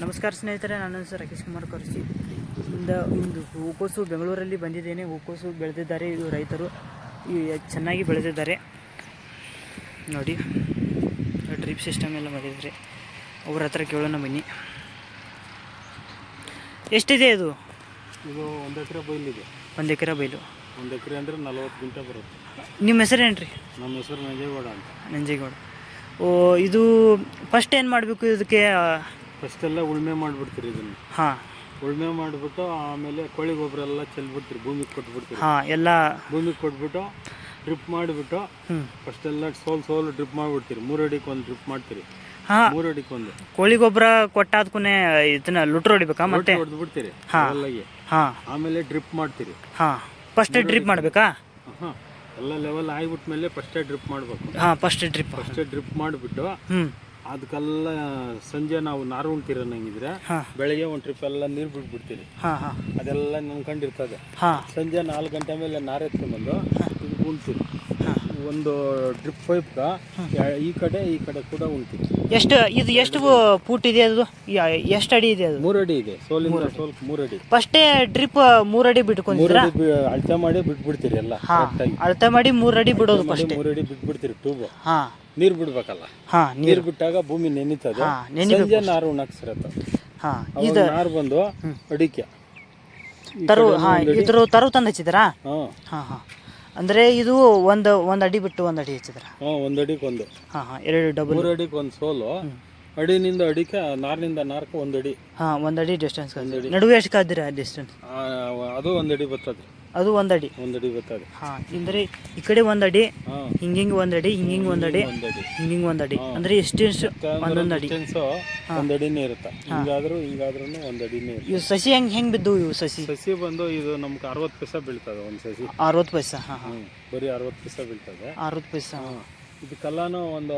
ನಮಸ್ಕಾರ ಸ್ನೇಹಿತರೆ ನನ್ನ ಹೆಸರು ರಾಕೇಶ್ ಕುಮಾರ್ ಕರ್ಸಿ. ಇಂದ ಇಂದು ಹೂಕೋಸು ಬೆಂಗಳೂರಲ್ಲಿ ಬಂದಿದ್ದೇನೆ. ಹೂಕೋಸು ಬೆಳೆದಿದ್ದಾರೆ. ಇದು ರೈತರು ಈ ಚೆನ್ನಾಗಿ ಬೆಳೆದಿದ್ದಾರೆ. ನೋಡಿ ಡ್ರಿಪ್ ಸಿಸ್ಟಮ್ ಎಲ್ಲ ಮಾಡಿದ್ದಾರೆ. ಅವ್ರ ಹತ್ರ ಕೇಳೋಣ ಬನ್ನಿ. ಎಷ್ಟಿದೆ ಇದು? ಇದು ಒಂದು ಎಕರೆ ಇದೆ. ಒಂದು ಎಕರೆ ಬೈಲು. ಒಂದು ಎಕರೆ ಅಂದರೆ ನಲವತ್ತು ಗುಂಟೆ ಬರುತ್ತೆ. ನಿಮ್ಮ ಹೆಸರೇನು ರೀ ನಮ್ಮ ಹೆಸರು ನಂಜೇಗೌಡ ಅಂತ. ನಂಜೇಗೌಡ. ಓ ಇದು ಫಸ್ಟ್ ಏನು ಮಾಡಬೇಕು ಇದಕ್ಕೆ? ಫಸ್ಟೆಲ್ಲ ಉಳುಮೆ ಮಾಡಿಬಿಡ್ತೀರಿ ಇದನ್ನು. ಹಾಂ. ಉಳುಮೆ ಮಾಡಿಬಿಟ್ಟು ಆಮೇಲೆ ಕೋಳಿ ಗೊಬ್ಬರ ಎಲ್ಲ ಚೆಲ್ಬಿಡ್ತೀರಿ ಭೂಮಿಗೆ ಕೊಟ್ಬಿಡ್ತೀರಿ. ಹಾಂ ಎಲ್ಲ ಭೂಮಿಗೆ ಕೊಟ್ಬಿಟ್ಟು ಡ್ರಿಪ್ ಮಾಡಿಬಿಟ್ಟು ಫಸ್ಟೆಲ್ಲ ಸೋಲ್ ಸೋಲು ಡ್ರಿಪ್ ಮಾಡಿಬಿಡ್ತೀರಿ ಮೂರು ಅಡಿಗೆ ಒಂದು ಡ್ರಿಪ್ ಮಾಡ್ತೀರಿ. ಹಾಂ. ಮೂರು ಅಡಿಗೆ ಒಂದು. ಕೋಳಿ ಗೊಬ್ಬರ ಕೊಟ್ಟಾದ್ಕೂನೆ ಇದನ್ನ ಲುಟ್ರು ಹೊಡಿಬೇಕಾ ಮತ್ತೆ? ಹೊಡೆದು ಬಿಡ್ತೀರಿ ಹಾ. ಹಾಂ. ಆಮೇಲೆ ಡ್ರಿಪ್ ಮಾಡ್ತೀರಿ. ಹಾಂ. ಫಸ್ಟ್ ಡ್ರಿಪ್ ಮಾಡಬೇಕಾ? ಹಾಂ. ಎಲ್ಲ ಲೆವೆಲ್ ಆಗಿಬಿಟ್ಮೇಲೆ ಫಸ್ಟೇ ಡ್ರಿಪ್ ಮಾಡಬೇಕು. ಹಾಂ ಫಸ್ಟ್ ಡ್ರಿಪ್. ಫಸ್ಟೇ ಡ್ರಿಪ್ ಮಾಡಿಬಿಟ್ಟು ಹ್ಞೂ ಅದಕ್ಕೆಲ್ಲ ಸಂಜೆ ನಾವು ನಾರು ಉಣ್ತೀರ ಬೆಳಿಗ್ಗೆ ಬೆಳಗ್ಗೆ ಒಂದು ಟ್ರಿಪ್ ಎಲ್ಲ ನೀರು ಬಿಟ್ಬಿಡ್ತೀವಿ ಹಾಂ ಅದೆಲ್ಲ ನಂಬ್ಕೊಂಡಿರ್ತದೆ ಹಾಂ. ಸಂಜೆ ನಾಲ್ಕು ಗಂಟೆ ಮೇಲೆ ನಾರು ಎತ್ಕೊಂಡ್ಬಂದು ಉಂಟು ಉಣ್ತೀವಿ ಒಂದು ಡ್ರಿಪ್ ಪೈಪ್ ಈ ಕಡೆ ಈ ಕಡೆ ಕೂಡ ಉಂಟು. ಎಷ್ಟು ಇದು ಎಷ್ಟು ಫೂಟ್ ಇದೆ ಅದು? ಎಷ್ಟು ಅಡಿ ಇದೆ ಅದು? ಮೂರು ಅಡಿ ಇದೆ ಸೋಲಿನ ಸೋಲ್ ಮೂರು ಅಡಿ ಫಸ್ಟೇ ಡ್ರಿಪ್ ಮೂರು ಅಡಿ ಮೂರು ಬಿಟ್ಕೊಂಡಿದ್ರ ಅಡಿ ಬಿ- ಅಳತೆ ಮಾಡಿ ಬಿಟ್ಬಿಡ್ತೀರಿ ಎಲ್ಲ. ಅಳತೆ ಮಾಡಿ ಮೂರು ಅಡಿ ಬಿಡೋದು ಫಸ್ಟ್ ಮೂರು ಅಡಿ ಬಿಟ್ಬಿಡ್ತೀರಿ ಟ್ಯೂಬ್ ಹಾ. ನೀರು ಬಿಡ್ಬೇಕಲ್ಲ? ಹಾ ನೀರು ಬಿಟ್ಟಾಗ ಭೂಮಿ ನೆನೀತದೆ. ಸಂಜೆ ನಾರು ಉಣಕ್ಸಿರತ್ತ. ಸಿರತ್ತೆ ಹಾಂ ಇದು ನಾರು ಬಂದು ಅಡಿಕೆ. ತರು ಹಾ ಇದ್ರು ತರು ತಂದ ಹಚ್ಚಿದ್ರಾ ಹಾ ಹಾಂ. ಅಂದರೆ ಇದು ಒಂದು ಒಂದು ಅಡಿ ಬಿಟ್ಟು ಒಂದು ಅಡಿ ಹೆಚ್ಚಿದ್ರ? ಹಾಂ ಒಂದು ಅಡಿಗೆ ಒಂದು. ಹಾಂ ಹಾಂ ಎರಡು ಡಬಲ್ ಮೂರು ಅಡಿಗೆ ಒಂದು ಸೋಲು. ಅಡಿನಿಂದ ಅಡಿಕೆ ನಾರಿನಿಂದ ನಾರ್ಕು ಒಂದು ಅಡಿ. ಹಾಂ ಒಂದು ಅಡಿ ಡಿಸ್ಟೆನ್ಸ್ ನಡುವೆ ಎಷ್ಟು ಕಾದಿರ ಡಿಸ್ಟೆನ್ಸ್ ಅದು ಒಂದು ಅಡಿ ಬರ್ತದೆ ಅದು ಒಂದಡಿ. ಒಂದಡಿ ಒಂದು ಅಡಿ ಬರ್ತದೆ ಹಾಂ ಅಂದರೆ ಈ ಕಡೆ ಒಂದಡಿ ಅಡಿ ಒಂದಡಿ ಹಿಂಗಿಂಗ್ ಒಂದಡಿ ಹಿಂಗಿಂಗ್ ಒಂದಡಿ. ಒಂದಡಿ ಹಿಂಗಿಂಗ್ ಒಂದು ಅಡಿ ಅಂದರೆ ಎಷ್ಟು ಒಂದೊಂದು ಅಡಿ ಡಿಸ್ಟೆನ್ಸು ಇರುತ್ತೆ. ಹಿಂಗಾದ್ರೂ ಹಿಂಗಾದ್ರೂ ಒಂದು ಅಡಿನೇ ಇರುತ್ತೆ. ಇವು ಸಸಿ ಹೆಂಗೆ ಹೆಂಗೆ ಬಿದ್ದು ಇವು ಸಸಿ? ಸಸಿ ಬಂದು ಇದು ನಮ್ಗೆ ಅರವತ್ತು ಪೈಸಾ ಬೀಳ್ತದೆ ಒಂದು ಸಸಿ. ಅರವತ್ತು ಪೈಸಾ ಹಾಂ ಬರೀ ಅರವತ್ತು ಪೈಸಾ ಬೀಳ್ತದೆ. ಅರವತ್ತು ಪೈಸಾ ಇದಕ್ಕೆಲ್ಲನೂ ಒಂದು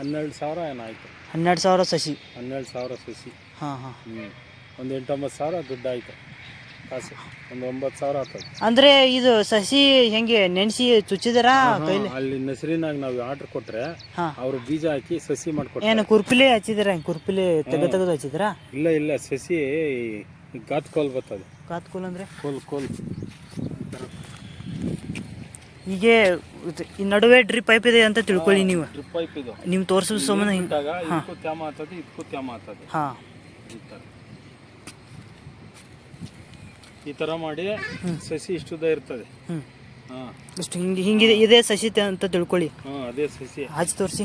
ಹನ್ನೆರಡು ಸಾವಿರ ಏನಾಯ್ತು ಹನ್ನೆರಡು ಸಾವಿರ ಸಸಿ. ಹನ್ನೆರಡು ಸಾವಿರ ಸಸಿ. ಹಾಂ ಹಾಂ. ಒಂದು ಎಂಟೊಂಬತ್ತು ಸಾವಿರ ದುಡ್ಡು ಆಯ್ತು. ಒಂದು ಒಂಬತ್ತು ಸಾವಿರ ಆಗ್ತದೆ. ಅಂದರೆ ಇದು ಸಸಿ ಹೆಂಗೆ ನೆನೆಸಿ ಚುಚ್ಚಿದಾರಾ ಕೈಲಿ? ಅಲ್ಲಿ ನರ್ಸರಿನಾಗ ನಾವು ಆರ್ಡ್ರ್ ಕೊಟ್ರೆ ಅವರು ಬೀಜ ಹಾಕಿ ಸಸಿ ಮಾಡ್ಕೊಡ್ತಾರೆ. ಏನು ಕುರ್ಪಿಲೆ ಹಚ್ಚಿದಿರ? ಕುರ್ಪಿಲೆ ತೆಗೆ ತೆಗೆದು ಹಚ್ಚಿದಾರಾ? ಇಲ್ಲ ಇಲ್ಲ ಸಸಿ ಗಾತ್ ಕೋಲ್ ಬರ್ತದೆ. ಕಾತ್ ಕೋಲ್ ಅಂದ್ರೆ? ಕೋಲ್ ಕೋಲ್. ಹೀಗೆ ಇದು- ಈ ನಡುವೆ ಡ್ರಿಪ್ ಪೈಪ್ ಇದೆ ಅಂತ ತಿಳ್ಕೊಳ್ಳಿ ನೀವು. ಡ್ರಿಪ್ ಪೈಪ್ ಇದು. ನೀವು ತೋರಿಸೋ ಸಂಬಂಧ ಹಿಂಗೆ ಇದಕ್ಕೂ ತ್ಯಾಮ ಆಗ್ತದೆ ಇದಕ್ಕೂ ತ್ಯಾಮ ಆಗ್ತದೆ. ಹಾಂ. ಈ ಥರ ಈ ಥರ ಮಾಡಿ ಸಸಿ ಇಷ್ಟುದ ಇರ್ತದೆ. ಹಾಂ. ಇಷ್ಟು ಹಿಂಗೆ ಹಿಂಗಿದೆ ಇದೇ ಸಸಿ ತ- ಅಂತ ತಿಳ್ಕೊಳ್ಳಿ. ಹಾಂ ಅದೇ ಸಸಿ. ಹಚ್ಚಿ ತೋರಿಸಿ.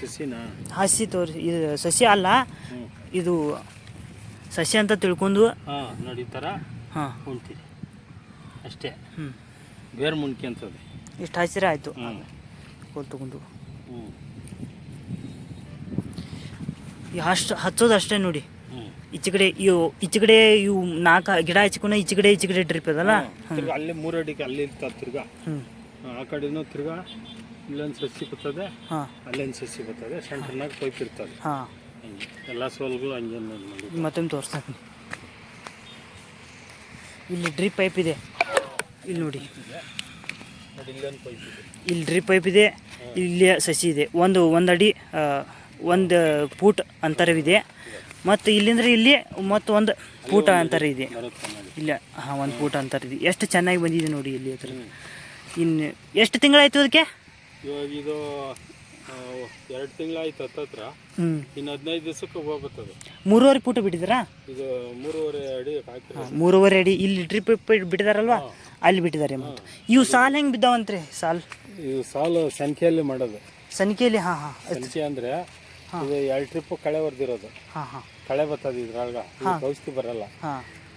ಸಸಿನಾ? ಹಸಿ ತೋರಿಸಿ. ಇದು ಸಸಿ ಅಲ್ಲ ಹ್ಞೂ ಇದು ಸಸಿ ಅಂತ ತಿಳ್ಕೊಂಡು ಹಾಂ ನೋಡಿ ಈ ಥರ ಹಾಂ. ಉಣ್ತೀವಿ ಅಷ್ಟೇ. ಹ್ಞೂ ಬೇರೆ ಮುಣ್ಕ್ಯಂತದೆ ಇಷ್ಟು ಹಸಿರೆ ಆಯಿತು. ಹ್ಞೂ ಕೋಲ್ ತಗೊಂಡು. ಹ್ಞೂ ಈ ಅಷ್ಟು ಹಚ್ಚೋದು ಅಷ್ಟೇ ನೋಡಿ. ಹ್ಞೂ ಈಚೆ ಕಡೆ ಇವು ಈಚೆ ಕಡೆ ಇವು ನಾಲ್ಕು ಗಿಡ ಹಚ್ಕೊಂಡು ಈಚೆ ಕಡೆ ಈಚೆ ಕಡೆ ಡ್ರಿಪ್ ಅದಲ್ಲ ತಿರ್ಗಾ ಅಲ್ಲಿ ಮೂರು ಅಡಿಗೆ ಅಲ್ಲಿ ಇರ್ತದೆ ತಿರ್ಗಾ. ಆ ಕಡೆನೂ ತಿರ್ಗಾ ಇಲ್ಲೊಂದು ಸಸಿ ಬರ್ತದೆ ಹಾಂ. ಅಲ್ಲೊಂದು ಸಸಿ ಬರ್ತದೆ ಸೆಂಟ್ರ್ನಾಗ ಪೈಪ್ ಇರ್ತದೆ. ಎಲ್ಲ ಸೋಲ್ಗಳು ಹಂಗೆ ಮತ್ತೊಮ್ಮೆ ತೋರಿಸ್ತೀನಿ. ಇಲ್ಲಿ ಡ್ರಿಪ್ ಪೈಪ್ ಇದೆ. ಇಲ್ಲಿ ನೋಡಿ. ಇಲ್ಲಿ ಡ್ರಿಪ್ ಪೈಪ್ ಇದೆ ಇಲ್ಲಿ ಸಸಿ ಇದೆ. ಒಂದು ಒಂದು ಅಡಿ ಒಂದು ಫೂಟ್ ಅಂತರವಿದೆ. ಮತ್ತು ಇಲ್ಲಿಂದ್ರೆ ಇಲ್ಲಿ ಮತ್ತು ಒಂದು ಪೂಟ ಅಂತಾರೆ ಇದೆ. ಇಲ್ಲ ಹಾಂ ಒಂದು ಪೂಟ ಅಂತಾರೆ ಇದೆ. ಎಷ್ಟು ಚೆನ್ನಾಗಿ ಬಂದಿದೆ ನೋಡಿ ಇಲ್ಲಿ ಹತ್ರ ಇನ್ನು ಎಷ್ಟು ತಿಂಗಳಾಯ್ತು ಅದಕ್ಕೆ? ಇವಾಗ ಇದು ಎರಡು ತಿಂಗಳಾಯ್ತು ಹತ್ತತ್ರ. ಇನ್ನು ಹದಿನೈದು ದಿವಸಕ್ಕೆ ಹೋಗುತ್ತದೆ ಮೂರುವರೆ ಪೂಟ ಬಿಟ್ಟಿದ್ದಾರಾ? ಇದು ಮೂರುವರೆ ಅಡಿ ಮೂರುವರೆ ಅಡಿ. ಇಲ್ಲಿ ಟ್ರಿಪ್ ಬಿಟ್ಟಿದಾರಲ್ವಾ? ಅಲ್ಲಿ ಬಿಟ್ಟಿದ್ದಾರೆ ಮತ್ತು. ಇವು ಸಾಲ್ ಹೆಂಗೆ ಬಿದ್ದಾವಂತ್ರಿ ಸಾಲ್? ಇವು ಸಾಲು ಸಂಖ್ಯೆಯಲ್ಲಿ ಮಾಡೋದು. ಸಂಖ್ಯೆಯಲ್ಲಿ ಹಾಂ ಹಾಂ. ಸಂಖ್ಯೆ ಅಂದರೆ ಇದು ಎರಡು ಟ್ರಿಪ್ ಕಳೆ ಹೊಡೆದಿರೋದು ಕಳೆ ಬರ್ತದೆ ಇದ್ರಾಗ ಔಷಧಿ ಬರಲ್ಲ.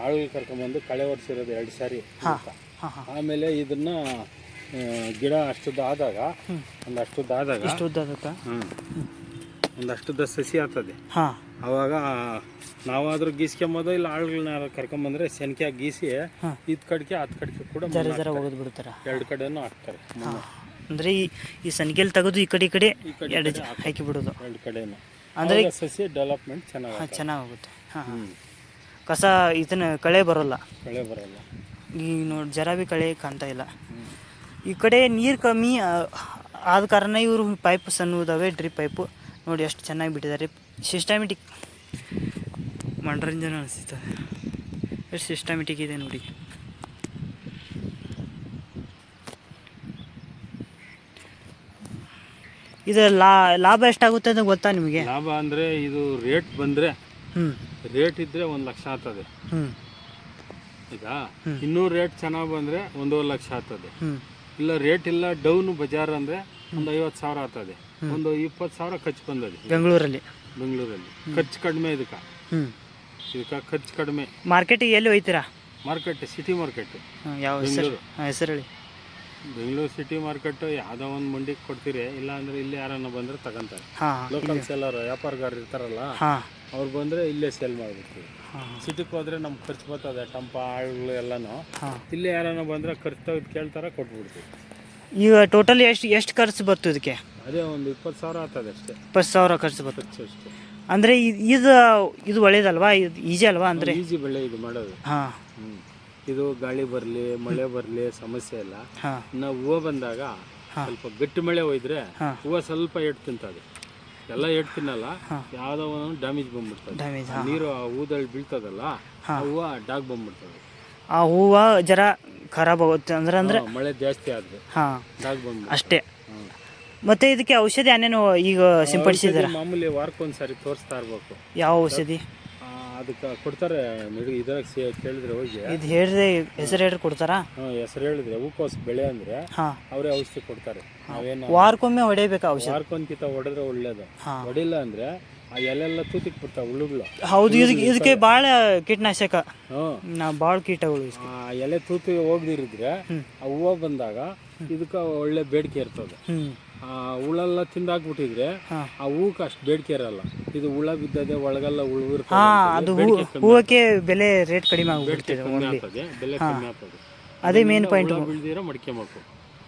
ಆಳುಗಳು ಕರ್ಕೊಂಡ್ಬಂದು ಕಳೆ ಒರೆಸಿರೋದು ಎರಡು ಸಾರಿ ಆಮೇಲೆ ಇದನ್ನ ಗಿಡ ಅಷ್ಟುದಾದಾಗ ಆದಾಗ ಒಂದು ಅಷ್ಟುದ್ದ ಆದಾಗ ಎಷ್ಟು ಉದ್ದ ಅದಕ್ಕೆ ಒಂದು ಅಷ್ಟುದ್ದ ಸಸಿ ಆಗ್ತದೆ ಅವಾಗ ನಾವಾದ್ರೂ ಗೀಸ್ಕೊಂಬೋದು ಇಲ್ಲ ಆಳುಗಳನ್ನ ಕರ್ಕೊಂಬಂದ್ರೆ ಸೆನ್ಕ್ಯಾಗ ಗೀಸಿ. ಇದ್ ಕಡೆಗೆ ಹತ್ತು ಕಡ್ಕೆ ಕೂಡ ಎರಡು ಕಡೆನೂ ಹಾಕ್ತಾರೆ. ಅಂದರೆ ಈ ಈ ಸನಿಕೆಯಲ್ಲಿ ತೆಗೆದು ಈ ಕಡೆ ಈ ಕಡೆ ಎರಡು ಹಾಕಿ ಬಿಡೋದು ಎರಡು ಕಡೆನೂ. ಅಂದ್ರೆ ಸಸಿ ಡೆವಲಪ್ಮೆಂಟ್ ಚೆನ್ನಾಗಿ ಹಾಂ ಚೆನ್ನಾಗುತ್ತೆ ಹಾಂ ಹಾಂ. ಕಸ ಇದನ್ನ ಕಳೆ ಬರೋಲ್ಲ. ಕಳೆ ಬರಲ್ಲ. ಈಗ ನೋಡಿ ಜರ ಬಿ ಕಳೆ ಕಾಣ್ತಾ ಇಲ್ಲ. ಈ ಕಡೆ ನೀರು ಕಮ್ಮಿ ಆದ ಕಾರಣ ಇವರು ಪೈಪ್ ಸಣ್ಣದಾವೆ ಡ್ರಿಪ್ ಪೈಪು ನೋಡಿ ಎಷ್ಟು ಚೆನ್ನಾಗಿ ಬಿಟ್ಟಿದ್ದಾರೆ ಸಿಸ್ಟಮೆಟಿಕ್ ಮನರಂಜನೆ ಅನಿಸ್ತದೆ ಎಷ್ಟು ಸಿಸ್ಟಮೆಟಿಕ್ ಇದೆ ನೋಡಿ. ಇದು ಲಾ ಲಾಭ ಎಷ್ಟಾಗುತ್ತೆ ಅಂತ ಗೊತ್ತಾ ನಿಮಗೆ? ಲಾಭ ಅಂದರೆ ಇದು ರೇಟ್ ಬಂದರೆ ಹ್ಞೂ ರೇಟ್ ಇದ್ದರೆ ಒಂದು ಲಕ್ಷ ಆಗ್ತದೆ. ಹ್ಞೂ ಈಗ ಇನ್ನೂ ರೇಟ್ ಚೆನ್ನಾಗಿ ಬಂದರೆ ಒಂದೂವರೆ ಲಕ್ಷ ಆಗ್ತದೆ. ಇಲ್ಲ ರೇಟ್ ಇಲ್ಲ ಡೌನ್ ಬಜಾರ್ ಅಂದರೆ ಒಂದು ಐವತ್ತು ಸಾವಿರ ಆಗ್ತದೆ. ಒಂದು ಇಪ್ಪತ್ತು ಸಾವಿರ ಖರ್ಚು ಬಂದದೆ ಬೆಂಗಳೂರಲ್ಲಿ? ಬೆಂಗಳೂರಲ್ಲಿ. ಖರ್ಚು ಕಡಿಮೆ ಇದಕ್ಕೆ. ಇದಕ್ಕೆ ಖರ್ಚು ಕಡಿಮೆ. ಮಾರ್ಕೆಟಿಗೆ ಎಲ್ಲಿ ಹೋಯ್ತೀರಾ? ಮಾರ್ಕೆಟ್ ಸಿಟಿ ಮಾರ್ಕೆಟ್ ಯಾವ ಹೆಸರು? ಹೆಸರು ಹೇಳಿ. ಬೆಂಗಳೂರು ಸಿಟಿ ಮಾರ್ಕೆಟ್ ಯಾವುದೋ ಒಂದು ಮಂಡಿಗೆ ಕೊಡ್ತೀರಿ ಇಲ್ಲ ಅಂದ್ರೆ ಇಲ್ಲಿ ಯಾರನ್ನ ಬಂದ್ರೆ ತಗೊಂತಾರೆ. ಲೋಕಲ್ ಸೆಲ್ಲರ್ ವ್ಯಾಪಾರಗಾರರು ಇರ್ತಾರಲ್ಲ ಅವ್ರು ಬಂದ್ರೆ ಇಲ್ಲೇ ಸೇಲ್ ಮಾಡ್ಬಿಡ್ತೀವಿ. ಸಿಟಿಗೆ ಹೋದ್ರೆ ನಮ್ಗೆ ಖರ್ಚು ಬರ್ತದೆ ಟಂಪ ಆಳುಗಳು ಎಲ್ಲಾನು. ಇಲ್ಲಿ ಯಾರನ್ನ ಬಂದ್ರೆ ಖರ್ಚು ತೆಗೆದು ಕೇಳ್ತಾರ ಕೊಟ್ಬಿಡ್ತೀವಿ. ಈಗ ಟೋಟಲ್ ಎಷ್ಟು ಎಷ್ಟು ಖರ್ಚು ಬರ್ತು ಇದಕ್ಕೆ? ಅದೇ ಒಂದು ಇಪ್ಪತ್ತು ಸಾವಿರ ಆಗ್ತದೆ ಅಷ್ಟೇ. ಇಪ್ಪತ್ತು ಸಾವಿರ ಖರ್ಚು ಬರ್ತದೆ ಖರ್ಚು ಅಷ್ಟೇ. ಅಂದರೆ ಇದು ಇದು ಒಳ್ಳೇದಲ್ವಾ? ಇದು ಈಜಿ ಅಲ್ವಾ ಅಂದರೆ? ಈಜಿ ಬೆಳೆ ಇದು ಮಾಡೋದು. ಹಾಂ. ಹ್ಞೂ ಇದು ಗಾಳಿ ಬರಲಿ ಮಳೆ ಬರಲಿ ಸಮಸ್ಯೆ ಇಲ್ಲ. ನಾವು ಹೂವು ಬಂದಾಗ ಸ್ವಲ್ಪ ಗಟ್ಟಿ ಮಳೆ ಹೋಯ್ದ್ರೆ. ಹೂವು ಸ್ವಲ್ಪ ತಿಂತ ತಿಂತದೆ. ಎಲ್ಲ ಎಟ್ಟು ತಿನ್ನಲ್ಲ ಯಾವುದೋ ಒಂದು ಡ್ಯಾಮೇಜ್ ಬಂದ್ಬಿಡ್ತದೆ. ನೀರು ಆ ಹೂದಲ್ಲಿ ಬೀಳ್ತದಲ್ಲ ಆ ಹೂವು ಡಾಗ್ ಬಂದ್ಬಿಡ್ತದೆ. ಆ ಹೂವು ಜರ ಖರಾಬ್ ಆಗುತ್ತೆ ಅಂದ್ರೆ ಅಂದ್ರೆ ಮಳೆ ಜಾಸ್ತಿ ಆದ್ರೆ ಡಾಗ್ ಬಂದ್ಬಿಡ್ತದೆ. ಅಷ್ಟೇ. ಮತ್ತೆ ಇದಕ್ಕೆ ಔಷಧಿ ಏನೇನು ಈಗ ಸಿಂಪಡಿಸಿದ್ರೆ? ಮಾಮೂಲಿ ವಾರಕ್ಕೊಂದ್ಸರಿ ತೋರಿಸ್ತಾ ಇರ್ಬೇಕು. ಯಾವ ಔಷಧಿ? ಅದಕ್ಕೆ ಕೊಡ್ತಾರೆ ನಡಿ ಇದ್ರಾಗ ಸೇ ಕೇಳಿದ್ರೆ ಹೋಗಿ. ಇದು ಹೇಳಿದ್ರೆ ಹೆಸರು ಹೇಳ್ರಿ ಕೊಡ್ತಾರಾ? ಹೆಸರು ಹೇಳಿದ್ರೆ ಹೂಕೋಸ್ ಬೆಳೆ ಅಂದ್ರೆ ಹಾಂ. ಅವರೇ ಔಷಧಿ ಕೊಡ್ತಾರೆ. ನಾವೇನು ವಾರಕ್ಕೊಮ್ಮೆ ಹೊಡಿಬೇಕಾ ಔಷಧಿ? ವಾರಕ್ಕೊಂದ್ಕಿತ ಹೊಡೆದ್ರೆ ಒಳ್ಳೇದು. ಹಾ. ಹೊಡಿಲ್ಲ ಅಂದ್ರೆ ಆ ಎಲೆಲ್ಲ ತೂತಿಕ್ ಬಿಡ್ತಾವೆ ಹುಳುಗಳು. ಹೌದು ಇದಕ್ಕೆ ಇದಕ್ಕೆ ಭಾಳ ಕೀಟನಾಶಕ. ಹ್ಞೂ ನಾ ಭಾಳ ಕೀಟಗಳು. ಆ ಎಲೆ ತೂತಿ ಹೋಗ್ದಿರಿದ್ರೆ ಆ ಹೂವು ಬಂದಾಗ ಇದಕ್ಕೆ ಒಳ್ಳೆ ಬೇಡಿಕೆ ಇರ್ತದೆ. ಹ್ಮ್. ಹುಳೆಲ್ಲ ತಿಂದಾಕ್ಬಿಟ್ಟಿದ್ರೆ. ಆ ಹೂಕ್ ಅಷ್ಟು ಬೇಡಿಕೆ ಇರಲ್ಲ. ಇದು ಹುಳ ಬಿದ್ದದೆ ಒಳಗೆಲ್ಲ ಹುಳು ಹಾ ಅದು ಹೂವಕ್ಕೆ ಬೆಲೆ ರೇಟ್ ಕಡಿಮೆ ಆಗುತ್ತೆ ಆಗ್ಬಿಡ್ತಿದೆ ಬೆಲೆ ಕಮ್ಮಿ ಆಗ್ತದೆ. ಅದೇ ಮೇನ್ ಪಾಯಿಂಟ್ ಹುಳ ಮಡಿಕೆ ಮಾಡ್ಕೊ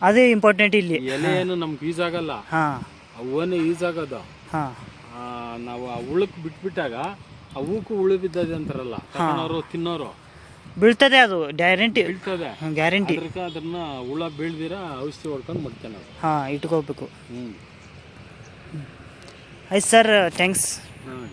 ಅದೇ ಇಂಪಾರ್ಟೆಂಟ್ ಇಲ್ಲಿ. ಎಲೆ ಏನು ನಮ್ಗೆ ಯೂಸ್ ಆಗಲ್ಲ. ಹಾ. ಆ ಹೂವನೇ ಯೂಸ್ ಆಗೋದು. ಹಾ. ಆ, ನಾವು ಆ ಹುಳಕ್ಕೆ ಬಿಟ್ಬಿಟ್ಟಾಗ ಆ ಹೂಕು ಹುಳು ಬಿದ್ದದೆ ಅಂತಾರಲ್ಲ. ತಗೊಂಡವ್ರು ತಿನ್ನೋರು. ಬೀಳ್ತದೆ ಅದು ಗ್ಯಾರಂಟಿ ಬೀಳ್ತದೆ. ಗ್ಯಾರಂಟಿ ಅದ್ರಕ್ಕೆ ಅದನ್ನ ಹುಳ ಬೀಳ್ದಿರ ಔಷಧಿ ಹೊಡ್ಕೊಂಡು ಮಡ್ಕೊಳೋದು. ಹಾ ಇಟ್ಕೋಬೇಕು. ಹ್ಞೂ ಆಯ್ತು ಸರ್ ಥ್ಯಾಂಕ್ಸ್ ಹಾಂ.